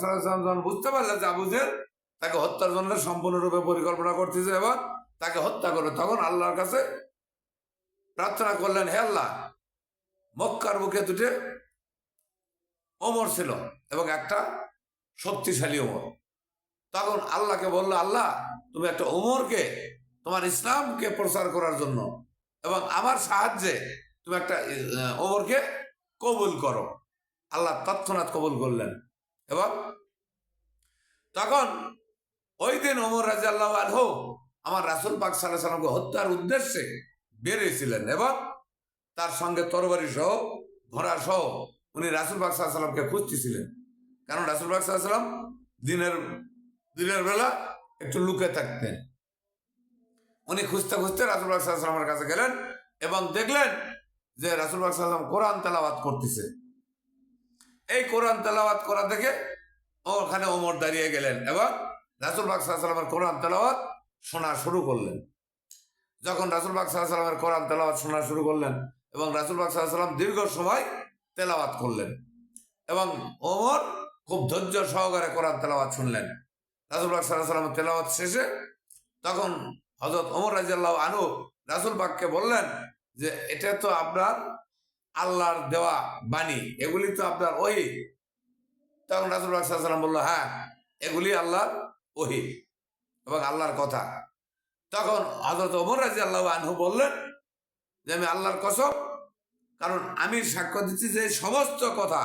যখন বুঝতে পারলেন যে আবু জেহেল তাকে হত্যার জন্য সম্পূর্ণরূপে পরিকল্পনা করতেছে এবং তাকে হত্যা করে তখন আল্লাহর কাছে প্রার্থনা করলেন, হে আল্লাহ, মক্কার বুকে দুটে ওমর ছিল এবং একটা শক্তিশালী ওমর। তখন আল্লাহকে বলল, আল্লাহ, তুমি একটা ওমরকে, তোমার ইসলামকে প্রচার করার জন্য এবং আমার সাহায্যে তুমি একটা ওমরকে কবুল করো। আল্লাহ তৎক্ষণাৎ কবুল করলেন। এবং তখন ওই দিন ওমর রাজা আল্লাহ আলহো আমার রাসুল পাক সাল্লাহ সাল্লামকে হত্যার উদ্দেশ্যে বেরিয়েছিলেন। এবং তার সঙ্গে তরবারি সহ, ঘোড়া সহ উনি রাসুল পাক সাল্লাহ সাল্লামকে খুঁজতেছিলেন। কারণ রাসুল পাক সাল্লাহ সাল্লাম দিনের দিনের বেলা একটু লুকে থাকতেন। উনি খুঁজতে খুঁজতে রাসুল পাক সাল্লাহ সাল্লামের কাছে গেলেন এবং দেখলেন যে রাসুল পাক সাল্লাম কোরআন তেলাওয়াত করতেছে। এই কোরআন তেলাওয়াত করা দেখে ওখানে ওমর দাঁড়িয়ে গেলেন এবং রাসুল পাক সাল্লামের কোরআন তেলাওয়াত শোনা শুরু করলেন। যখন রাসুল পাক সাল্লামের কোরআন তেলাওয়াত শোনা শুরু করলেন এবং রাসুল পাক সাল্লাম দীর্ঘ সময় তেলাওয়াত করলেন এবং ওমর খুব ধৈর্য সহকারে কোরআন তেলাওয়াত শুনলেন। রাসুল সাল্লাহ সাল্লামের তেলাওয়াত শেষে তখন হজরত ওমর রাজিয়াল্লাহ আনু রাসুল পাককে বললেন যে, এটা তো আপনার আল্লাহর দেওয়া বাণী, এগুলি তো আপনার ওহি। তখন রাসুল সাল্লাম বলল হ্যাঁ এগুলি আল্লাহর ওহি এবং আল্লাহর কথা। তখন হজরত ওমর রাজি আল্লাহ আনহু বললেন যে, আমি আল্লাহর কসম, কারণ আমি সাক্ষ্য দিচ্ছি যে সমস্ত কথা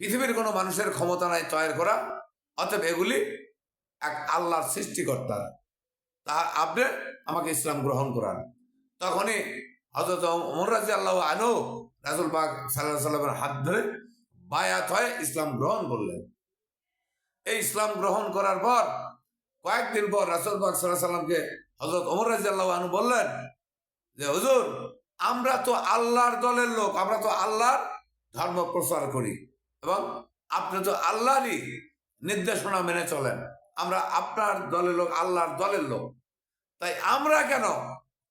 পৃথিবীর কোনো মানুষের ক্ষমতা নাই তৈরি করা, অতএব এগুলি এক আল্লাহর সৃষ্টিকর্তার তা আপনি আমাকে ইসলাম গ্রহণ করান। তখনই হজরত ওমর রাজি আল্লাহ আনহু রাসুল পাক সাল্লাহ সাল্লামের হাত ধরে বায়াত হয়ে ইসলাম গ্রহণ করলেন। এই ইসলাম গ্রহণ করার পর কয়েকদিন পর রাসুল পাক সাল্লাহ সাল্লামকে হজরত ওমর রাজিয়াল্লাহ আনু বললেন যে, হুজুর, আমরা তো আল্লাহর দলের লোক, আমরা তো আল্লাহর ধর্ম প্রচার করি এবং আপনি তো আল্লাহরই নির্দেশনা মেনে চলেন। আমরা আপনার দলের লোক, আল্লাহর দলের লোক। তাই আমরা কেন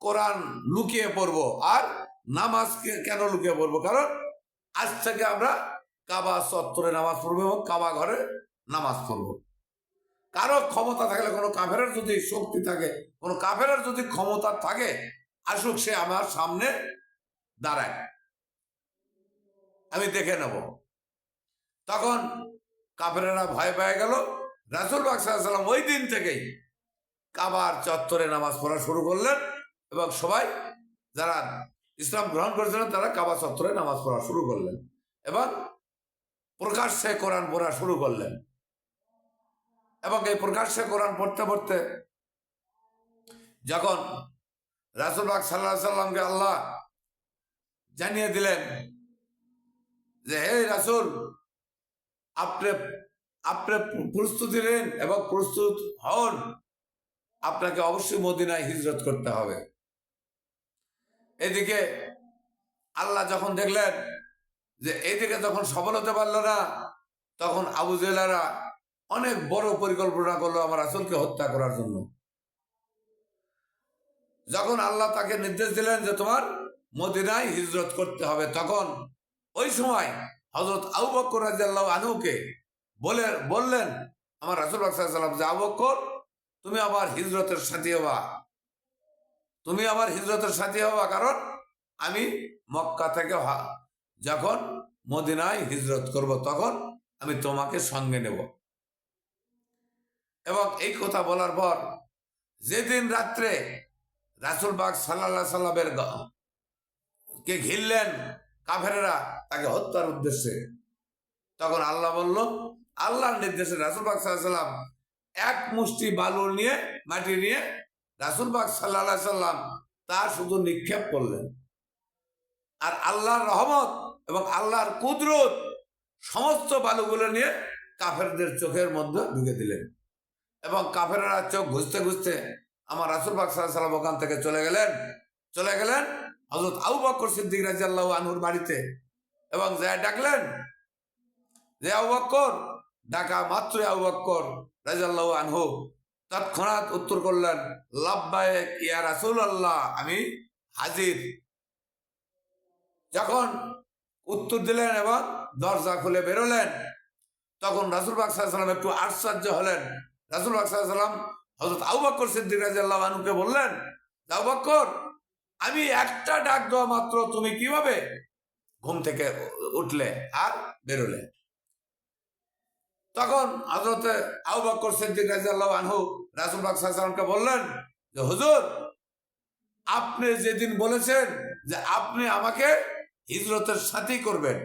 কোরআন লুকিয়ে পড়ব আর নামাজকে কেন লুকিয়ে পড়ব? কারণ আজ থেকে আমরা কাবা চত্বরে নামাজ পড়ব এবং কাবা ঘরে নামাজ পড়ব। কারও ক্ষমতা থাকলে কোনো কাফেরের যদি শক্তি থাকে, কোনো কাফেরের যদি ক্ষমতা থাকে, আসুক সে আমার সামনে দাঁড়ায়। আমি দেখে নেব। তখন কাফেরেরা ভয় পেয়ে গেল। রাসুল বাকসাল্লাম ওই দিন থেকেই কাবার চত্বরে নামাজ পড়া শুরু করলেন এবং সবাই যারা ইসলাম গ্রহণ করেছিলেন, তারা কাবা চত্বরে নামাজ পড়া শুরু করলেন। এবং প্রকাশ্যে কোরআন পড়া শুরু করলেন। এবং এই প্রকাশ্যে কোরআন পড়তে পড়তে যখন রাসুলবাগ সাল্লাহ সাল্লামকে আল্লাহ জানিয়ে দিলেন যে, হে রাসুল, আপনি আপনি প্রস্তুতি নেন এবং প্রস্তুত হন। আপনাকে অবশ্যই মদিনায় হিজরত করতে হবে। এদিকে আল্লাহ যখন দেখলেন যে এদিকে যখন সফল হতে পারল না, তখন আবু জেলারা অনেক বড় পরিকল্পনা করল আমার রাসুলকে হত্যা করার জন্য। যখন আল্লাহ তাকে নির্দেশ দিলেন যে তোমার মদিনায় হিজরত করতে হবে, তখন ওই সময় হজরত আবু বক্কর রাজিয়াল্লাহ আনুকে বলে, বললেন আমার রাসুল সাল্লাম যে, আবু বক্কর তুমি আবার হিজরতের সাথী হবা। তুমি আমার হিজরতের সাথী হবা কারণ আমি মক্কা থেকে যখন মদিনায় হিজরত করব, তখন আমি তোমাকে সঙ্গে নেব। এবং এই কথা বলার পর যেদিন রাত্রে রাসুল বাগ সাল্লাহ সাল্লামের কে ঘিরলেন কাফেরেরা তাকে হত্যার উদ্দেশ্যে, তখন আল্লাহ বলল, আল্লাহর নির্দেশে রাসুল বাগ সাল্লাম এক মুষ্টি বালু নিয়ে, মাটি নিয়ে রাসুল বাগ সাল্লাহ সাল্লাম তা শুধু নিক্ষেপ করলেন। আর আল্লাহর রহমত এবং আল্লাহর কুদরত সমস্ত বালুগুলো নিয়ে কাফেরদের চোখের মধ্যে ঢুকে দিলেন। এবং কাফেররা চোখ ঘুষতে ঘুষতে আমার রাসুল বাগ সাল্লাম ওখান থেকে চলে গেলেন। চলে গেলেন হজরত আবু বক্কর সিদ্দিক রাজিয়াল্লাহ আনহুর বাড়িতে এবং যা ডাকলেন, যে আবু বক্কর ডাকা মাত্রই আবু বক্কর রাজিয়াল্লাহ আনহু। তৎক্ষণাৎ উত্তর করলেন লাভবায়েক ইয়া রাসুল আল্লাহ আমি হাজির। যখন উত্তর দিলেন এবং দরজা খুলে বেরোলেন, তখন রাসুল বাকসাল্লাম একটু আশ্চর্য হলেন। রাসুল বাকসাল্লাম হজরত আবু বক্কর সিদ্দিক আনুকে বললেন, আবু বক্কর আমি একটা ডাক দেওয়া মাত্র, তুমি কীভাবে ঘুম থেকে উঠলে আর বেরোলে? তখন হজরত আবু বক্কর সিদ্দিক রাজিয়াল্লাহ আনহু রাসুল বললেন যে, হুজুর, আপনি যেদিন বলেছেন যে আপনি আমাকে হিজরতের সাথেই করবেন,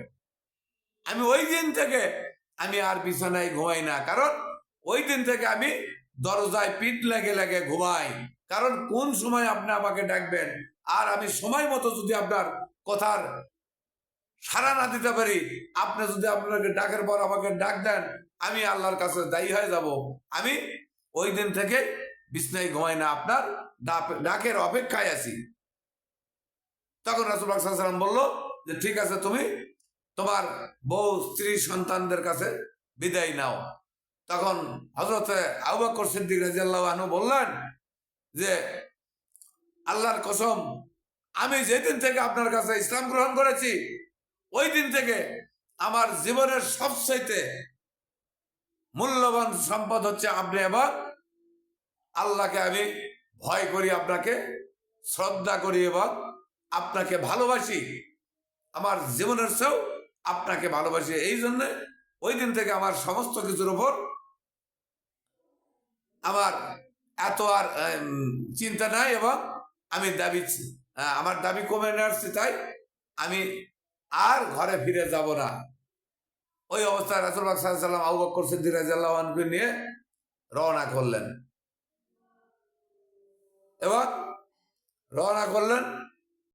আমি ওই দিন থেকে আমি আর বিছানায় ঘুমাই না। কারণ ওই দিন থেকে আমি দরজায় পিঠ লেগে লেগে ঘুমাই। কারণ কোন সময় আপনি আমাকে ডাকবেন? আর আমি সময় মতো যদি আপনার কথার সাড়া না দিতে পারি। আপনি যদি আপনাকে ডাকের পর আমাকে ডাক দেন, আমি আল্লাহর কাছে দায়ী হয়ে যাব। আমি ওই দিন থেকে বিছনায় ঘুমাই না, আপনার ডাক- ডাকের অপেক্ষায় আছি। তখন সাল্লাম বলল যে, ঠিক আছে, তুমি তোমার বউ, স্ত্রী, সন্তানদের কাছে বিদায় নাও। তখন হজরত আবুবকর সিদ্দিক রাজিয়াল্লাহ আনহু বললেন যে, আল্লাহর কসম, আমি যেদিন থেকে আপনার কাছে ইসলাম গ্রহণ করেছি ওই দিন থেকে আমার জীবনের সবচাইতে মূল্যবান সম্পদ হচ্ছে আপনি এবং আল্লাহকে আমি ভয় করি, আপনাকে শ্রদ্ধা করি এবং আপনাকে ভালোবাসি। আমার জীবনের চেয়েও আপনাকে ভালোবাসি। এই জন্যে ওই দিন থেকে আমার সমস্ত কিছুর উপর আমার এত আর চিন্তা নাই এবং আমি দাবি আমার দাবি কমে নিয়ে আসছে তাই আমি আর ঘরে ফিরে যাব না। ওই অবস্থায় রাসুল সাল্লাম আবু বকর সিদ্দিক রাজিয়াল্লাহু আনহুকে নিয়ে রওনা করলেন। এবং রওনা করলেন